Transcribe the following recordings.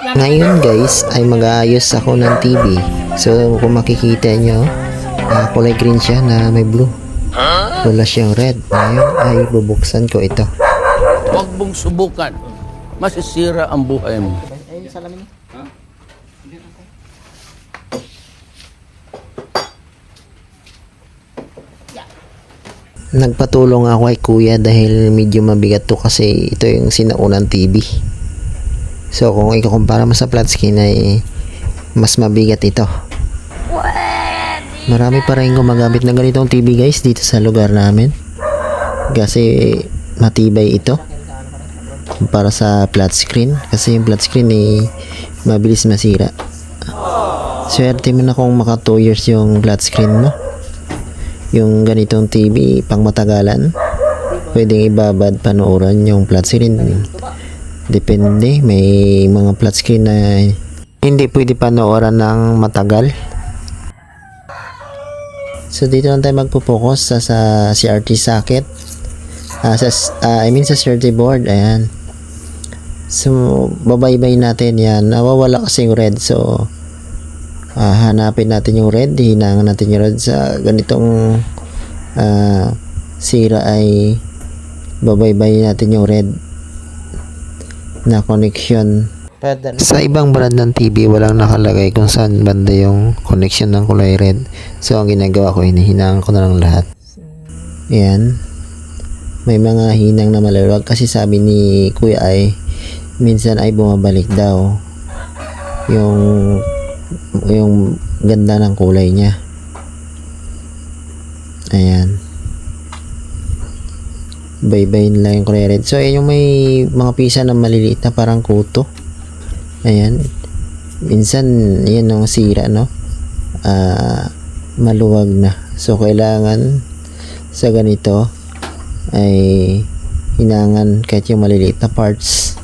Ngayon guys ay mag-aayos ako ng TV. So kung makikita nyo, ah, kulay green siya na may blue. Wala siyang red. Ngayon ay bubuksan ko ito. Huwag mong subukan. Masisira ang buhay mo. Nagpatulong ako kay kuya dahil medyo mabigat to kasi ito yung sinaunang TV. So kung ikukumpara mo sa flat screen ay mas mabigat ito. Marami pa rin gumagamit ng ganitong TV guys dito sa lugar namin. Kasi matibay ito. Para sa flat screen. Kasi yung flat screen ay mabilis masira. Swerte mo na kung maka 2 years yung flat screen mo yung ganitong TV pang matagalan pwedeng ibabad panooran yung flat screen depende. May mga flat screen na hindi pwede panooran ng matagal. So dito lang tayo magpo-focus sa, sa CRT socket. Ah, sa, ah, I mean sa CRT board. Ayan. So babaybay natin yan. Nawawala kasi yung red. So ah, hanapin natin yung red. Hinangan natin yung red. Sa ganitong ah, sira ay babaybay natin yung red na connection. Sa ibang brand ng TV walang nakalagay kung saan banda yung connection ng kulay red. So ang ginagawa ko hinihinangan ko na lang lahat. Yan may mga hinang na malalwag kasi sabi ni kuya ay minsan ay bumabalik daw yung yung ganda ng kulay niya. Ayan. Baybayin lang yung kulay red. So, ayan yung may mga pisa na maliliit na parang kuto. Ayan. Minsan, yan ang sira, no? Ah, maluwag na. So, kailangan sa ganito ay hinangan kahit yung maliliit na parts.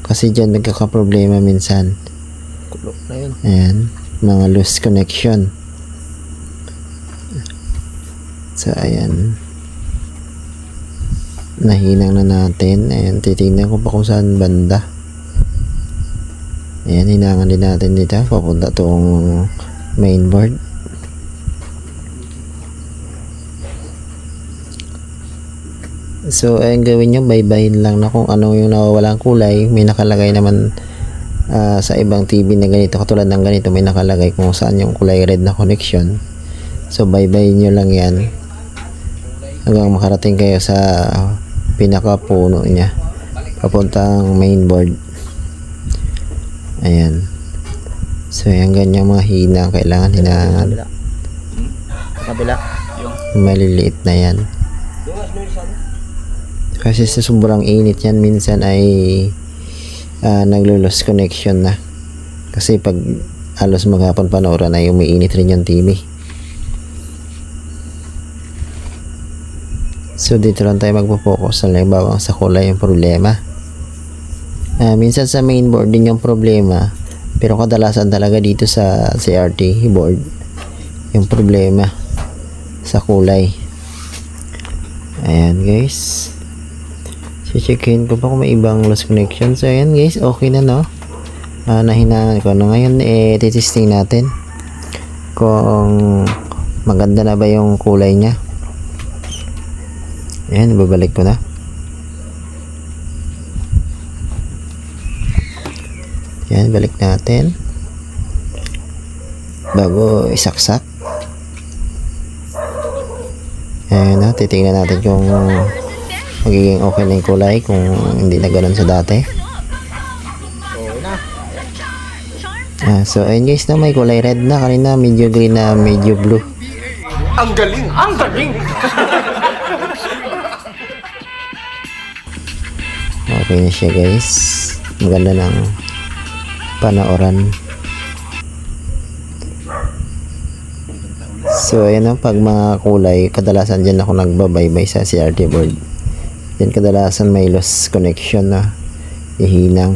Kasi dyan nagkakaproblema minsan. Ayan, mga loose connection. So, ayan. Nahinang na natin. Ayan, titingnan ko pa kung saan banda. Ayan, hinangan din natin dito. Papunta tong mainboard. So, ayun gawin nyo, baybayin lang na kung ano yung nawawalang kulay. May nakalagay naman ah, sa ibang TV na ganito katulad ng ganito may nakalagay kung saan yung kulay red na connection so bye-bye nyo lang yan hanggang makarating kayo sa pinaka puno niya. Papuntang mainboard ayan. So yung ganyan mga hinang kailangan hinangan Kabila. maliliit na yan. Kasi sa sobrang init yan minsan ay uh, naglo-lost connection na. Kasi pag halos maghapon panooran ay umiinit rin yung TV so dito lang tayo magpo-focus. Na lang bawang sa kulay yung problema. Ah, minsan sa mainboard din yung problema pero kadalasan talaga dito sa CRT board yung problema sa kulay. Ayan guys. Checkin ko pa kung may ibang lost connection so ayan guys okay na no? Uh, nahinangan ko. No ngayon eh titesting natin kung maganda na ba yung kulay niya ayan babalik ko na Yan, balik natin. Bago isaksak. Ayan na, titingnan natin kung magiging okay na yung kulay kung hindi na ganun sa dati. Ah, so, ayun guys na may kulay red na. Kanina medyo green na medyo blue. Ang galing! Ang galing! Okay na siya guys. Maganda ng panooran. So, ayan na, pag mga kulay, kadalasan dyan ako nagbabaybay sa CRT board. Yan kadalasan may lost connection na ihinang.